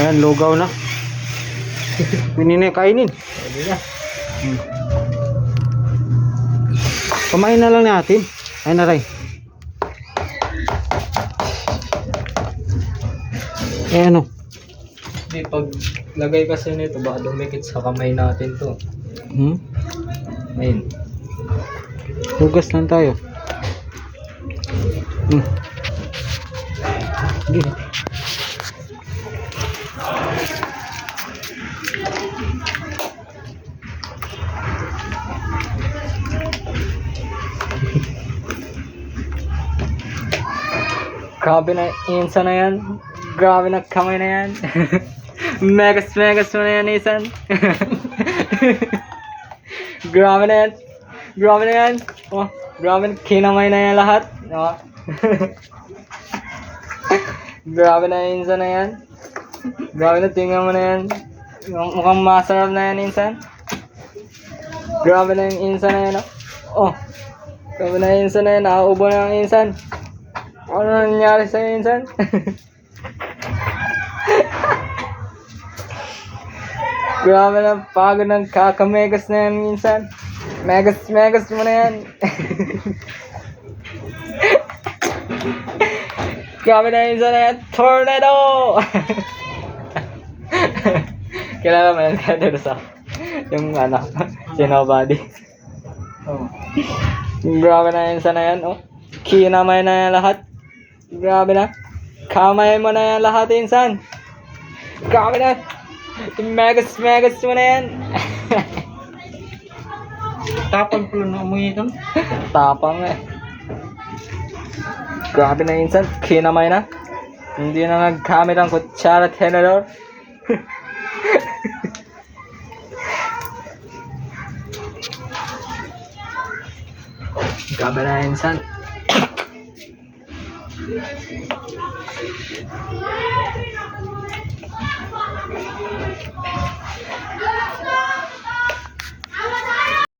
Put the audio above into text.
Ayan, lugaw na. Na kainin. Na. Kumain na lang natin. Ay na rin. Eh ano? Di pag lagay kasi nito, baka dumikit sa kamay natin to. Hmm? Ayun. Hugas lang tayo. Hmm. Sige. Grabe na insa na yan. Grabe na kamay na yan. megas megas mo na yan, Isan. grabe na yan. Grabe na yan. Oh, grabe na. Kinamay na yan lahat. Oh. grabe na insa na yan. Grabe na, tingnan mo na yan. Mukhang masarap na yan, Insan. Grabe na yung insan na yan. Oh. oh. Grabe na yung insan na yan. Nakaubo na yung insan. Ano nangyari sa'yo, Insan? Grabe na, pagod ng kakamegas na yan, Insan. Megas, megas mo na yan. Grabe na, Insan na yan. Tornado! Kilala mo yan, kaya sa yung ano, si Nobody. Oh. Grabe na, Insan na yan, oh. Kinamay na yan lahat. Grabe na. Kamay mo na yan lahat, insan. Grabe na. Megas, megas mo na yan. Tapang pala na umuwi ito. Tapang eh. Grabe na, insan. Kinamay na. Hindi na nagkamit ang kutsara at tenedor. Grabe na, insan. Thank you.